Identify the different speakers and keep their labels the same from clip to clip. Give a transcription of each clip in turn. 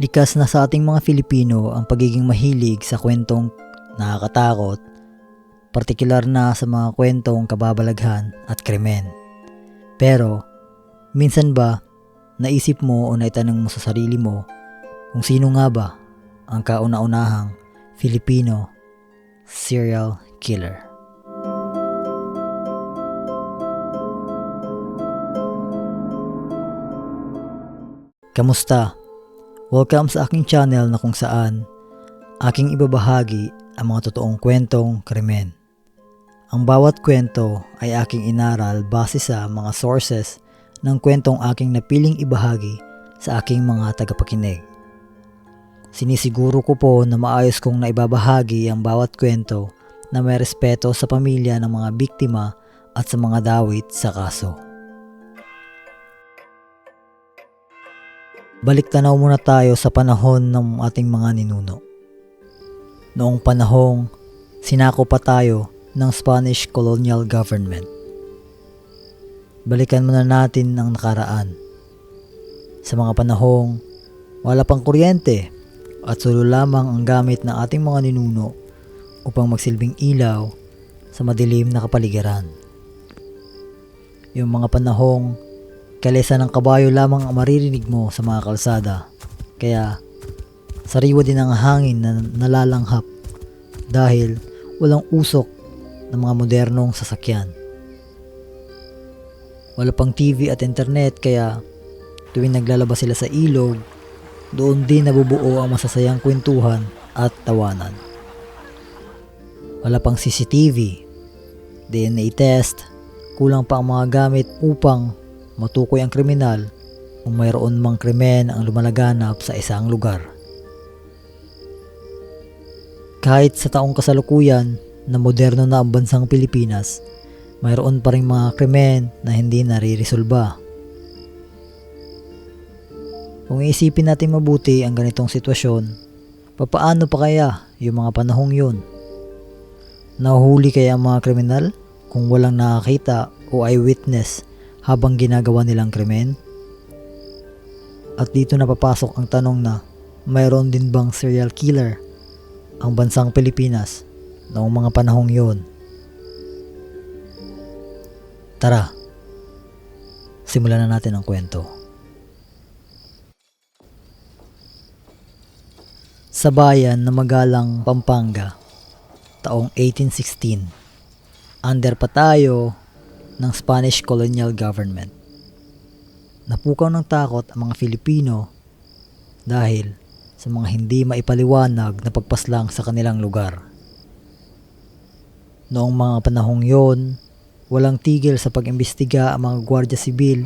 Speaker 1: Likas na sa ating mga Filipino ang pagiging mahilig sa kwentong nakakatakot, partikular na sa mga kwentong kababalaghan at krimen. Pero, minsan ba, naisip mo o naitanong mo sa sarili mo kung sino nga ba ang kauna-unahang Filipino serial killer? Kamusta? Welcome sa aking channel na kung saan aking ibabahagi ang mga totoong kwentong krimen. Ang bawat kwento ay aking inaral base sa mga sources ng kwentong aking napiling ibahagi sa aking mga tagapakinig. Sinisiguro ko po na maayos kong naibabahagi ang bawat kwento na may respeto sa pamilya ng mga biktima at sa mga dawit sa kaso. Balik tanaw muna tayo sa panahon ng ating mga ninuno. Noong panahong sinako pa tayo ng Spanish colonial government. Balikan muna natin ang nakaraan. Sa mga panahong wala pang kuryente at sulo lamang ang gamit ng ating mga ninuno upang magsilbing ilaw sa madilim na kapaligiran. Yung mga panahong Kalesa ng kabayo lamang ang maririnig mo sa mga kalsada. Kaya sariwa din ang hangin na nalalanghap dahil walang usok ng mga modernong sasakyan. Wala pang TV at internet kaya tuwing naglalabas sila sa ilog, doon din nabubuo ang masasayang kwentuhan at tawanan. Wala pang CCTV, DNA test, kulang pa ang mga gamit upang matukoy ang kriminal kung mayroon mang krimen ang lumalaganap sa isang lugar. Kahit sa taong kasalukuyan na moderno na ang bansang Pilipinas, mayroon pa rin mga krimen na hindi naririsolba. Kung iisipin natin mabuti ang ganitong sitwasyon, papaano pa kaya yung mga panahong yun? Nahuhuli kaya ang mga kriminal kung walang nakakita o eyewitness habang ginagawa nilang krimen? At dito napapasok ang tanong na mayroon din bang serial killer ang bansang Pilipinas noong mga panahong yon? Tara, simulan na natin ang kwento. Sa bayan na Magalang, Pampanga, taong 1816, under pa tayo ng Spanish colonial government. Napukaw ng takot ang mga Filipino dahil sa mga hindi maipaliwanag na pagpaslang sa kanilang lugar. Noong mga panahong yon, walang tigil sa pag-imbestiga ang mga gwardya sibil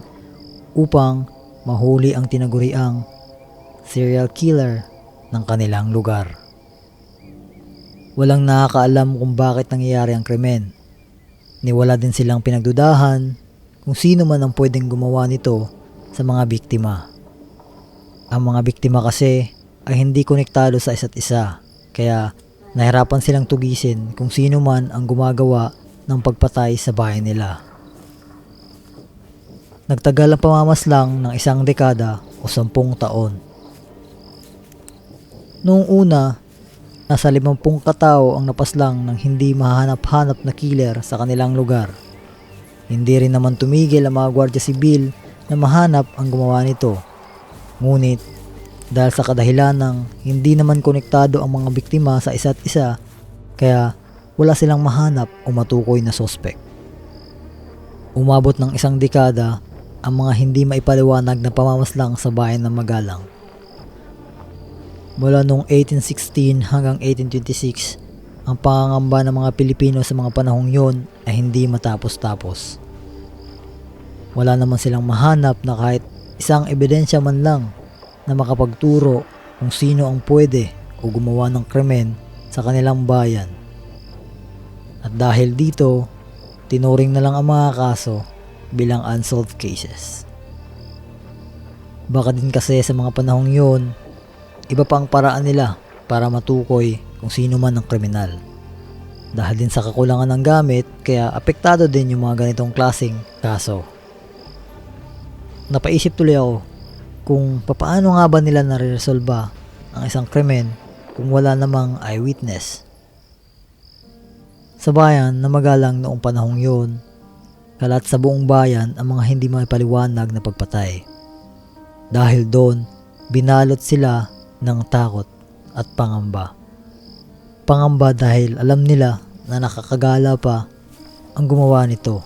Speaker 1: upang mahuli ang tinaguriang serial killer ng kanilang lugar. Walang nakakaalam kung bakit nangyayari ang krimen Niwala din silang pinagdudahan kung sino man ang pwedeng gumawa nito sa mga biktima. Ang mga biktima kasi ay hindi konektado sa isa't isa, kaya nahirapan silang tugisin kung sino man ang gumagawa ng pagpatay sa bahay nila. Nagtagal ang pamamaslang ng isang dekada o sampung taon. Noong una, Nasa limampung katao ang napaslang ng hindi mahanap-hanap na killer sa kanilang lugar. Hindi rin naman tumigil ang mga gwardya sibil na mahanap ang gumawa nito. Ngunit dahil sa kadahilan ng hindi naman konektado ang mga biktima sa isa't isa, kaya wala silang mahanap o matukoy na sospek. Umabot ng isang dekada ang mga hindi maipaliwanag na pamamaslang sa bayan ng Magalang Mula noong 1816 hanggang 1826, ang pangangamba ng mga Pilipino sa mga panahong yon ay hindi matapos-tapos. Wala naman silang mahanap na kahit isang ebidensya man lang na makapagturo kung sino ang pwede o gumawa ng krimen sa kanilang bayan. At dahil dito, tinuring na lang ang mga kaso bilang unsolved cases. Baka din kasi sa mga panahong yon Iba pa ang paraan nila para matukoy kung sino man ang kriminal. Dahil din sa kakulangan ng gamit, kaya apektado din yung mga ganitong klasing kaso. Napaisip tuloy ako, kung papaano nga ba nila nare-resolba ang isang krimen kung wala namang eyewitness. Sa bayan na magalang noong panahong yun, kalat sa buong bayan ang mga hindi maipaliwanag na pagpatay. Dahil doon, binalot sila ng takot at pangamba. Pangamba dahil alam nila na nakakagala pa ang gumawa nito.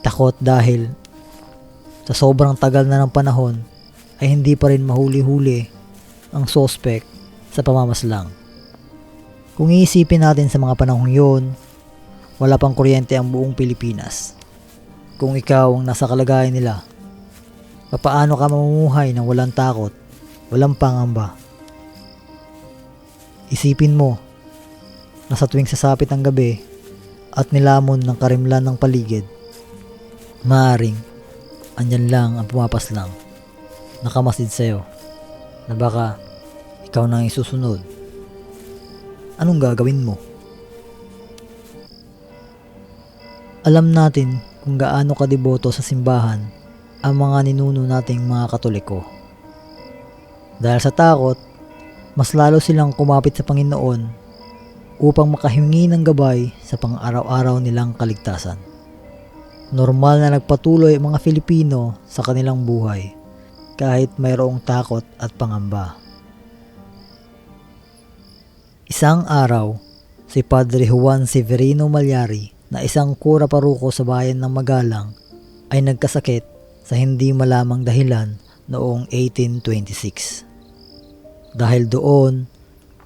Speaker 1: Takot dahil sa sobrang tagal na ng panahon ay hindi pa rin mahuli-huli ang suspect sa pamamaslang. Kung iisipin natin sa mga panahong yon, wala pang kuryente ang buong Pilipinas. Kung ikaw ang nasa kalagayan nila, papaano ka mamumuhay ng walang takot, walang pangamba? Isipin mo, na sa tuwing sasapit ang gabi at nilamon ng karimlan ng paligid, maaring andyan lang ang pumapas lang, nakamasid sa'yo, na baka ikaw na ang isusunod. Anong gagawin mo? Alam natin kung gaano kadeboto sa simbahan ang mga ninuno nating mga katoliko. Dahil sa takot, mas lalo silang kumapit sa Panginoon upang makahingi ng gabay sa pang-araw-araw nilang kaligtasan. Normal na nagpatuloy ang mga Filipino sa kanilang buhay kahit mayroong takot at pangamba. Isang araw, si Padre Juan Severino Malyari na isang kura paruko sa bayan ng Magalang ay nagkasakit sa hindi malamang dahilan noong 1826. Dahil doon,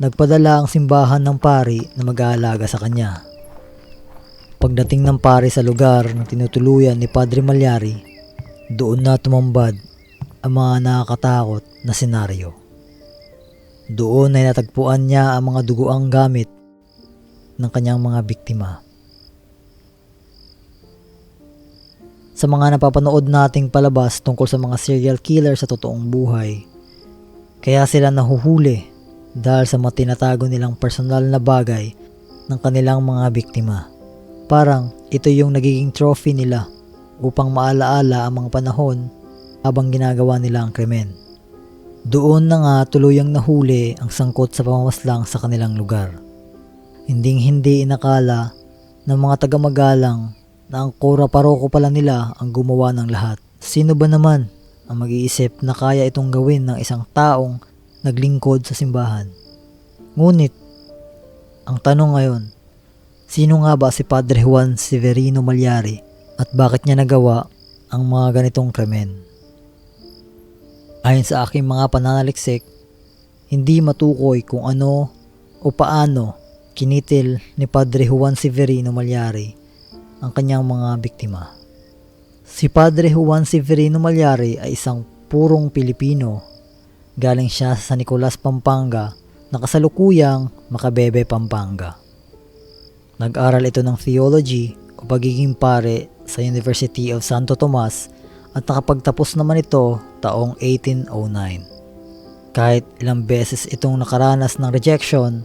Speaker 1: nagpadala ang simbahan ng pari na mag-aalaga sa kanya. Pagdating ng pari sa lugar na tinutuluyan ni Padre Malyari, doon na tumambad ang mga nakakatakot na senaryo. Doon ay natagpuan niya ang mga dugoang gamit ng kanyang mga biktima. Sa mga napapanood nating palabas tungkol sa mga serial killer sa totoong buhay, kaya sila nahuhuli dahil sa matinatago nilang personal na bagay ng kanilang mga biktima. Parang ito yung nagiging trophy nila upang maalaala ang mga panahon habang ginagawa nila ang krimen. Doon na nga tuluyang nahuli ang sangkot sa pamamaslang sa kanilang lugar. Hinding hindi inakala ng mga taga-magalang na ang kura paroko pala nila ang gumawa ng lahat. Sino ba naman ang mag-iisip na kaya itong gawin ng isang taong naglingkod sa simbahan? Ngunit, ang tanong ngayon, sino nga ba si Padre Juan Severino Malyari at bakit niya nagawa ang mga ganitong krimen? Ayon sa aking mga pananaliksik, hindi matukoy kung ano o paano kinitil ni Padre Juan Severino Malyari ang kanyang mga biktima. Si Padre Juan Severino Malyari ay isang purong Pilipino. Galing siya sa San Nicolas, Pampanga na kasalukuyang Makabebe, Pampanga. Nag-aral ito ng theology o pagiging pare sa University of Santo Tomas at nakapagtapos naman ito taong 1809. Kahit ilang beses itong nakaranas ng rejection,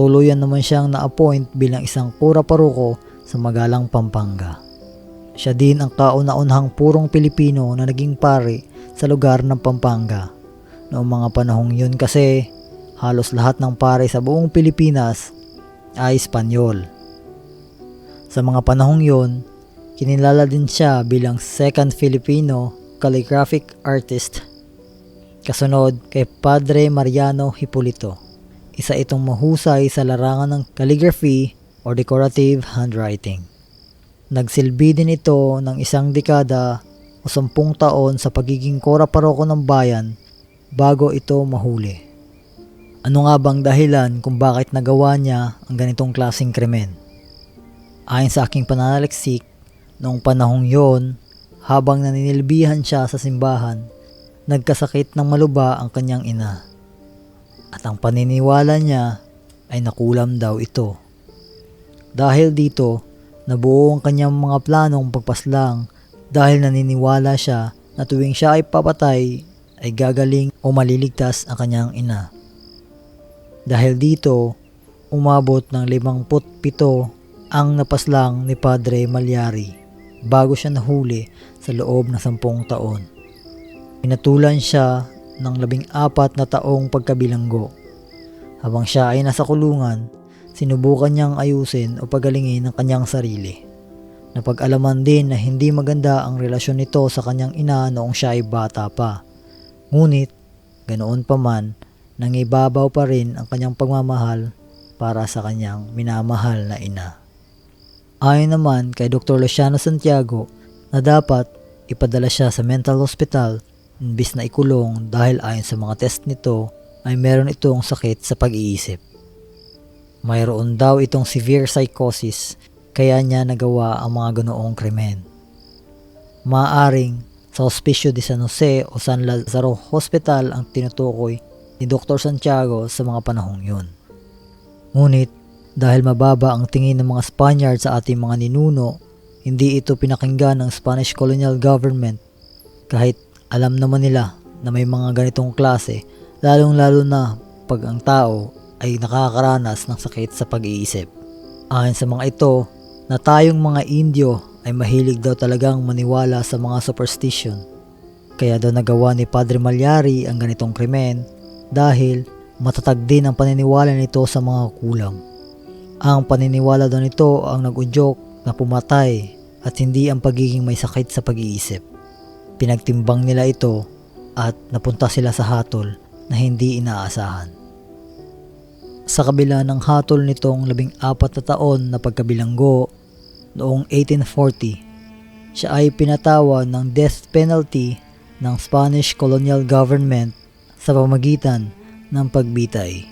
Speaker 1: tuluyan naman siyang na-appoint bilang isang kura paruko sa Magalang Pampanga. Siya din ang kauna-unahang purong Pilipino na naging pare sa lugar ng Pampanga. Noong mga panahong yun kasi, halos lahat ng pare sa buong Pilipinas ay Espanyol. Sa mga panahong yun, Kinilala din siya bilang second Filipino calligraphic artist. Kasunod kay Padre Mariano Hipolito. Isa itong mahusay sa larangan ng calligraphy or decorative handwriting. Nagsilbi din ito ng isang dekada o sampung taon sa pagiging kora paroko ng bayan bago ito mahuli. Ano nga bang dahilan kung bakit nagawa niya ang ganitong klaseng krimen? Ayon sa aking pananaliksik, Noong panahong yon, habang naninilbihan siya sa simbahan, nagkasakit ng maluba ang kanyang ina. At ang paniniwala niya ay nakulam daw ito. Dahil dito, nabuo ang kanyang mga planong pagpaslang dahil naniniwala siya na tuwing siya ay papatay ay gagaling o maliligtas ang kanyang ina. Dahil dito, umabot ng 57 ang napaslang ni Padre Malyari bago siya nahuli sa loob ng sampung taon. Pinatulan siya ng labing apat na taong pagkabilanggo. Habang siya ay nasa kulungan, sinubukan niyang ayusin o pagalingin ang kanyang sarili. Napag-alaman din na hindi maganda ang relasyon nito sa kanyang ina noong siya ay bata pa. Ngunit, ganoon pa man, nangibabaw pa rin ang kanyang pagmamahal para sa kanyang minamahal na ina. Ayon naman kay Dr. Luciano Santiago na dapat ipadala siya sa mental hospital imbis na ikulong dahil ayon sa mga test nito ay meron itong sakit sa pag-iisip. Mayroon daw itong severe psychosis kaya niya nagawa ang mga ganoong krimen. Maaring sa Hospicio de San Jose o San Lazaro Hospital ang tinutukoy ni Dr. Santiago sa mga panahong yun. Ngunit dahil mababa ang tingin ng mga Spaniard sa ating mga ninuno, hindi ito pinakinggan ng Spanish colonial government kahit alam naman nila na may mga ganitong klase lalong lalo na pag ang tao ay nakakaranas ng sakit sa pag-iisip. Ayon sa mga ito, na tayong mga Indio ay mahilig daw talagang maniwala sa mga superstition. Kaya daw nagawa ni Padre Malyari ang ganitong krimen dahil matatag din ang paniniwala nito sa mga kulam. Ang paniniwala daw nito ang nag-udyok na pumatay at hindi ang pagiging may sakit sa pag-iisip. Pinagtimbang nila ito at napunta sila sa hatol na hindi inaasahan. Sa kabila ng hatol nitong labing apat na taon na pagkabilanggo noong 1840, siya ay pinatawan ng death penalty ng Spanish colonial government sa pamagitan ng pagbitay.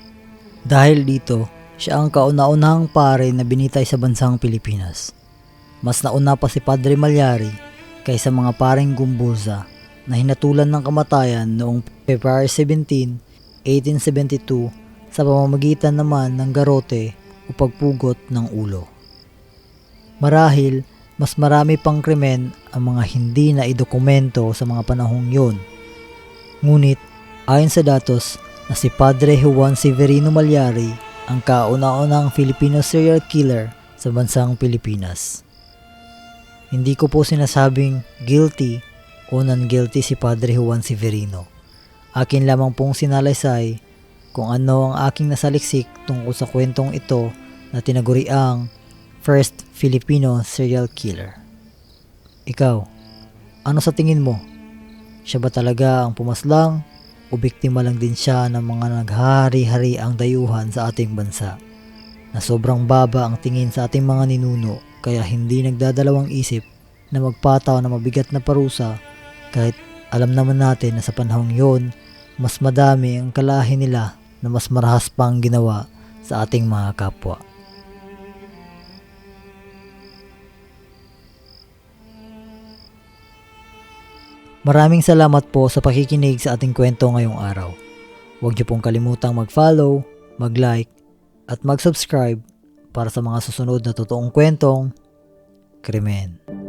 Speaker 1: Dahil dito, siya ang kauna-unahang pare na binitay sa bansang Pilipinas. Mas nauna pa si Padre Malyari kaysa mga paring Gumburza na hinatulan ng kamatayan noong February 17, 1872 sa pamamagitan naman ng garote o pagpugot ng ulo. Marahil, mas marami pang krimen ang mga hindi na idokumento sa mga panahong yon. Ngunit, ayon sa datos na si Padre Juan Severino Malyari ang kauna-unang Filipino serial killer sa bansang Pilipinas. Hindi ko po sinasabing guilty o non-guilty si Padre Juan Severino. Akin lamang pong sinalaysay kung ano ang aking nasaliksik tungkol sa kwentong ito na tinaguriang First Filipino Serial Killer. Ikaw, ano sa tingin mo? Siya ba talaga ang pumaslang o biktima lang din siya ng mga naghari-hari ang dayuhan sa ating bansa? Na sobrang baba ang tingin sa ating mga ninuno kaya hindi nagdadalawang isip na magpataw na mabigat na parusa kahit alam naman natin na sa panahong yon mas madami ang kalahi nila na mas marahas pang ginawa sa ating mga kapwa. Maraming salamat po sa pakikinig sa ating kwento ngayong araw. Huwag niyo pong kalimutang mag-follow, mag-like, at mag-subscribe para sa mga susunod na totoong kwentong krimen.